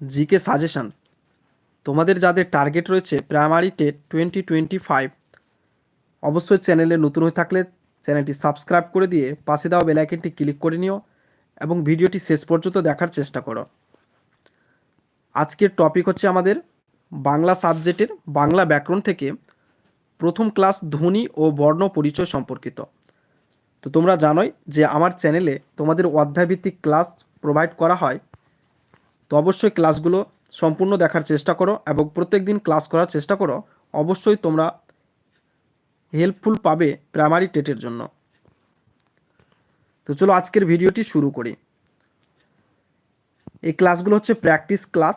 GK suggestion তোমাদের যাদের target রয়েছে primary TET twenty twenty five অবশ্যই চ্যানেলে নতুন হয়ে থাকলে চ্যানেলটি সাবস্ক্রাইব করে দিয়ে পাশে দেওয়া বেলাইকনটি ক্লিক করে নিও এবং ভিডিওটি শেষ পর্যন্ত দেখার চেষ্টা করো। আজকের টপিক হচ্ছে আমাদের বাংলা সাবজেক্টের বাংলা ব্যাকরণ থেকে প্রথম ক্লাস ধ্বনি ও বর্ণ পরিচয় সম্পর্কিত। তো তোমরা জানোই যে আমার চ্যানেলে তোমাদের অধ্যায়ভিত্তিক ক্লাস প্রোভাইড করা হয় তো অবশ্যই ক্লাসগুলো সম্পূর্ণ দেখার চেষ্টা করো এবং প্রত্যেক দিন ক্লাস করার চেষ্টা করো। অবশ্যই তোমরা হেল্পফুল পাবে প্রাইমারি টেটের জন্য। তো চলো আজকের ভিডিওটি শুরু করি। এই ক্লাসগুলো হচ্ছে প্র্যাকটিস ক্লাস।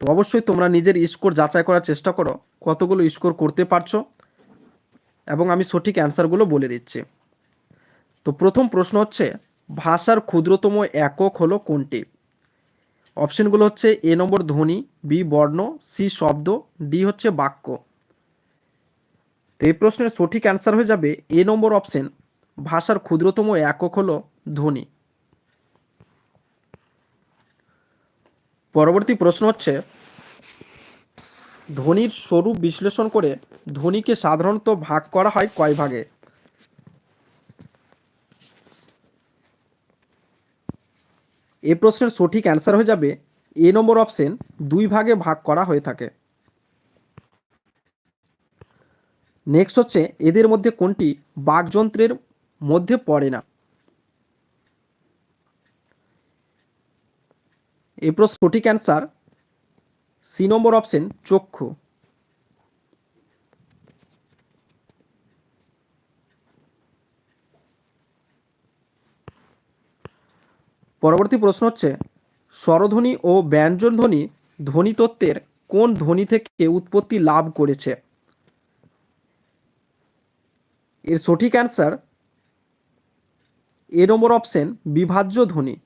তো অবশ্যই তোমরা নিজের স্কোর যাচাই করার চেষ্টা করো, কতগুলো স্কোর করতে পারছ এবং আমি সঠিক অ্যান্সারগুলো বলে দিচ্ছি। তো প্রথম প্রশ্ন হচ্ছে, ভাষার ক্ষুদ্রতম একক হলো কোনটি? অপশনগুলো হচ্ছে এ নম্বর ধ্বনি, বি বর্ণ, সি শব্দ, ডি হচ্ছে বাক্য। তো এই প্রশ্নের সঠিক অ্যান্সার হয়ে যাবে এ নম্বর অপশন, ভাষার ক্ষুদ্রতম একক হল ধ্বনি। পরবর্তী প্রশ্ন হচ্ছে, ধ্বনির স্বরূপ বিশ্লেষণ করে ধ্বনিকে সাধারণত ভাগ করা হয় কয় ভাগে? এ প্রশ্নের সঠিক অ্যান্সার হয়ে যাবে এ নম্বর অপশন দুই ভাগে ভাগ করা হয়ে থাকে। নেক্সট হচ্ছে এদের মধ্যে কোনটি বাকযন্ত্রের মধ্যে পড়ে না? এ প্রশ্ন সঠিক অ্যান্সার সি নম্বর অপশন চক্ষু। পরবর্তী প্রশ্ন হচ্ছে, স্বরধ্বনি ও ব্যঞ্জন ধ্বনি ধ্বনিতত্ত্বের কোন ধ্বনি থেকে উৎপত্তি লাভ করেছে? এর সঠিক অ্যান্সার এ নম্বর অপশন বিভাজ্য ধ্বনি।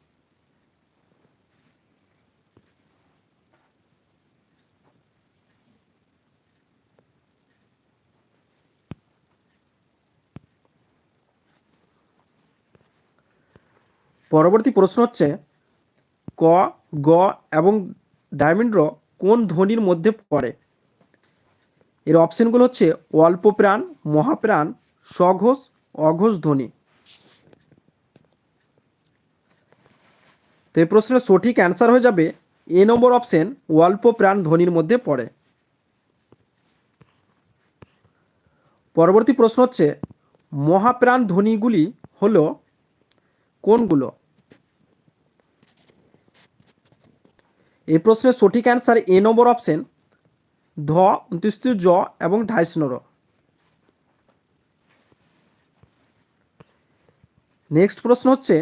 পরবর্তী প্রশ্ন হচ্ছে ক, গ এবং ডায়মন্ড কোন ধ্বনির মধ্যে পড়ে? এর অপশনগুলো হচ্ছে অল্প প্রাণ, মহাপ্রাণ সঘোষ অঘোষ ধ্বনি। তো এই প্রশ্নের সঠিক অ্যান্সার হয়ে যাবে এ নম্বর অপশন অল্প প্রাণ ধ্বনির মধ্যে পড়ে। পরবর্তী প্রশ্ন হচ্ছে মহাপ্রাণ ধ্বনিগুলি হলো কোনগুলো? এই প্রশ্নের সঠিক অ্যান্সার এ নম্বর অপশন ধ উনত্রিশটি জ এবং ঢাইশনর নেক্সট প্রশ্ন হচ্ছে,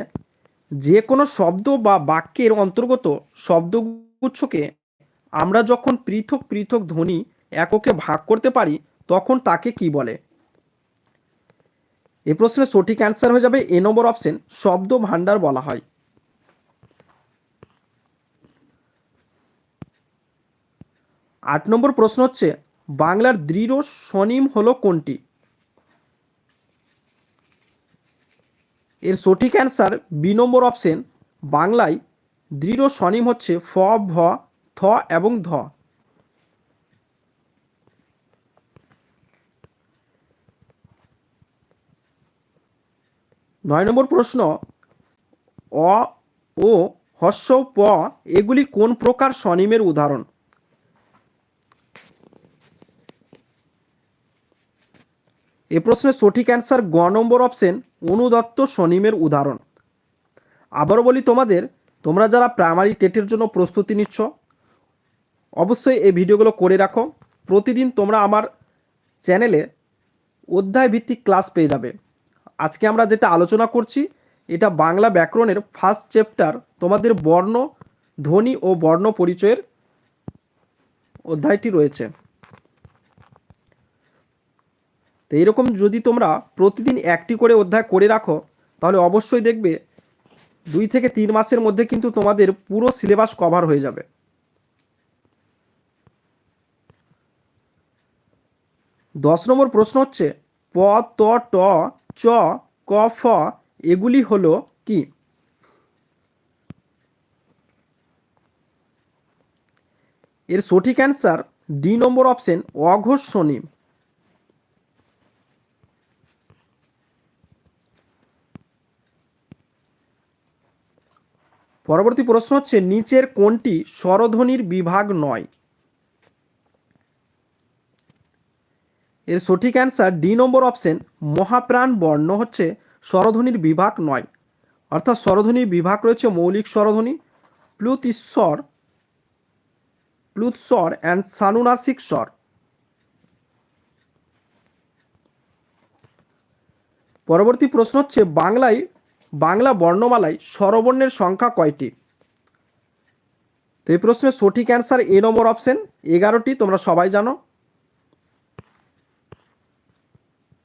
যে কোনো শব্দ বা বাক্যের অন্তর্গত শব্দগুচ্ছকে আমরা যখন পৃথক পৃথক ধ্বনি এককে ভাগ করতে পারি, তখন তাকে কি বলে? এ প্রশ্নের সঠিক অ্যান্সার হয়ে যাবে এ নম্বর অপশন শব্দ ভাণ্ডার বলা হয়। আট নম্বর প্রশ্ন হচ্ছে, বাংলার দৃঢ় স্বনিম হলো কোনটি? এর সঠিক অ্যান্সার বি নম্বর অপশন বাংলায় দৃঢ় স্বনিম হচ্ছে ফ, ভ, থ এবং ধ। নয় নম্বর প্রশ্ন, অ, ও হস্য প, এগুলি কোন প্রকার স্বনিমের উদাহরণ? এ প্রশ্নের সঠিক অ্যান্সার গ নম্বর অপশন অনুদত্ত স্বনিমের উদাহরণ। আবারও বলি তোমাদের, তোমরা যারা প্রাইমারি টেটের জন্য প্রস্তুতি নিচ্ছ, অবশ্যই এই ভিডিওগুলো করে রাখো। প্রতিদিন তোমরা আমার চ্যানেলে অধ্যায় ভিত্তিক ক্লাস পেয়ে যাবে। আজকে আমরা যেটা আলোচনা করছি, এটা বাংলা ব্যাকরণের ফার্স্ট চ্যাপ্টার তোমাদের বর্ণ, ধ্বনি ও বর্ণ পরিচয়ের অধ্যায়টি রয়েছে। তো এইরকম যদি তোমরা প্রতিদিন একটি করে অধ্যায় করে রাখো, তাহলে অবশ্যই দেখবে দুই থেকে তিন মাসের মধ্যে কিন্তু তোমাদের পুরো সিলেবাস কভার হয়ে যাবে। দশ নম্বর প্রশ্ন হচ্ছে, প, ত, ট, চ, ক, ফ এগুলি হলো কি? এর সঠিক অ্যান্সার ডি নম্বর অপশন অঘোষণী। পরবর্তী প্রশ্ন হচ্ছে, নিচের কোনটি স্বরধ্বনির বিভাগ নয়? এর সঠিক অ্যান্সার ডি নম্বর অপশন, মহাপ্রাণ বর্ণ হচ্ছে স্বরধ্বনির বিভাগ নয়। অর্থাৎ স্বরধ্বনির বিভাগ রয়েছে মৌলিক স্বরধ্বনি। প্লুত ঈশ্বর প্লুত স্বর অ্যান্ড সানুনাসিক স্বর। পরবর্তী প্রশ্ন হচ্ছে, বাংলায় বাংলা বর্ণমালায় স্বরবর্ণের সংখ্যা কয়টি? তো এই প্রশ্নের সঠিক অ্যান্সার এ নম্বর অপশন, এগারোটি, তোমরা সবাই জানো।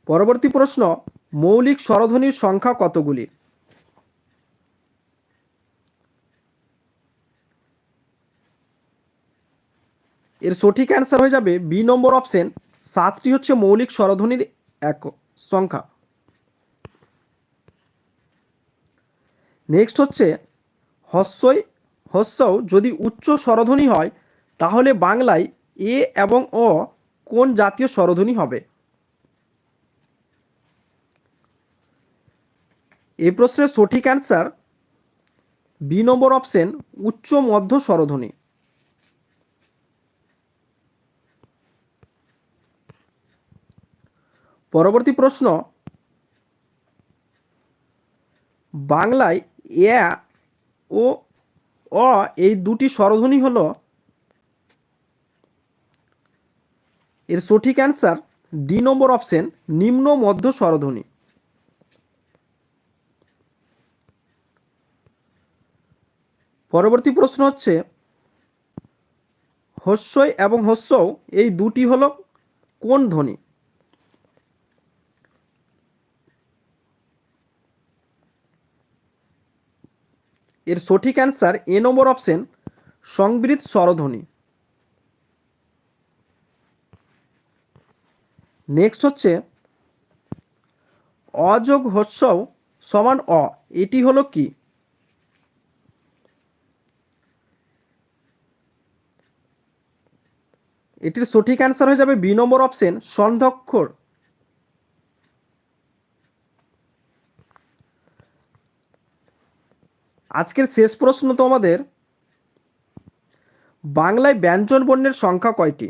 পরবর্তী প্রশ্ন, মৌলিক স্বরধ্বনির সংখ্যা কতগুলি? এর সঠিক অ্যান্সার হয়ে যাবে বি নম্বর অপশন, সাতটি হচ্ছে মৌলিক স্বরধ্বনির এক সংখ্যা। নেক্সট হচ্ছে হস্যই, হস্যও যদি উচ্চ স্বরধ্বনি হয়, তাহলে বাংলায় এ এবং অ কোন জাতীয় স্বরধ্বনি হবে? এই প্রশ্নের সঠিক অ্যান্সার বি নম্বর অপশন উচ্চ মধ্য স্বরধ্বনি। পরবর্তী প্রশ্ন, বাংলায় এ, ও, অ, এই দুটি স্বরধ্বনি হল এর সঠিক অ্যান্সার ডি নম্বর অপশন নিম্ন মধ্য স্বরধ্বনি। পরবর্তী প্রশ্ন হচ্ছে, হস্যই এবং হস্যও এই দুটি হলো কোন ধ্বনি? এর সঠিক অ্যান্সার এ নম্বর অপশন সংবৃত স্বরধ্বনি। নেক্সট হচ্ছে, অযোগ হস্যও সমান অ। এটি হলো কি? এটির সঠিক অ্যান্সার হয়ে যাবে বি নম্বর অপশন সন্ধক্ষর। আজকের শেষ প্রশ্ন তোমাদের, বাংলায় ব্যঞ্জন বর্ণের সংখ্যা কয়টি?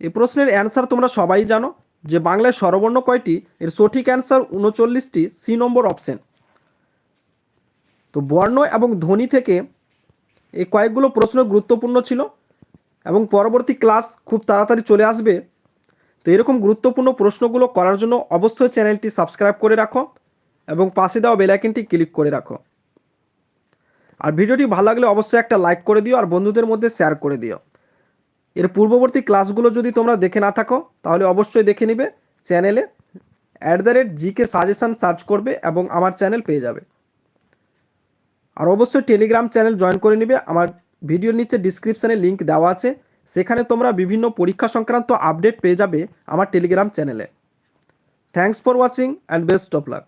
এই প্রশ্নের অ্যান্সার তোমরা সবাই জানো যে বাংলায় স্বরবর্ণ কয়টি? এর সঠিক অ্যান্সার উনচল্লিশটি সি নম্বর অপশন তো বর্ণ এবং ধ্বনি থেকে এই কয়েকগুলো প্রশ্ন গুরুত্বপূর্ণ ছিল এবং পরবর্তী ক্লাস খুব তাড়াতাড়ি চলে আসবে। তো এরকম গুরুত্বপূর্ণ প্রশ্নগুলো করার জন্য অবশ্যই চ্যানেলটি সাবস্ক্রাইব করে রাখো এবং পাশে দেওয়া বেলাইকেনটি ক্লিক করে রাখো। আর ভিডিওটি ভালো লাগলে অবশ্যই একটা লাইক করে দিও আর বন্ধুদের মধ্যে শেয়ার করে দিও। এর পূর্ববর্তী ক্লাসগুলো যদি তোমরা দেখে না থাকো, তাহলে অবশ্যই দেখে নিবে, চ্যানেলে at the rate GK suggestion search করবে এবং আমার চ্যানেল পেয়ে যাবে। আর অবশ্যই টেলিগ্রাম চ্যানেল জয়েন করে নিবে, আমার ভিডিওর নিচে ডিসক্রিপশানে লিঙ্ক দেওয়া আছে। সেখানে তোমরা বিভিন্ন পরীক্ষা সংক্রান্ত আপডেট পেয়ে যাবে আমার টেলিগ্রাম চ্যানেলে thanks for watching and best of luck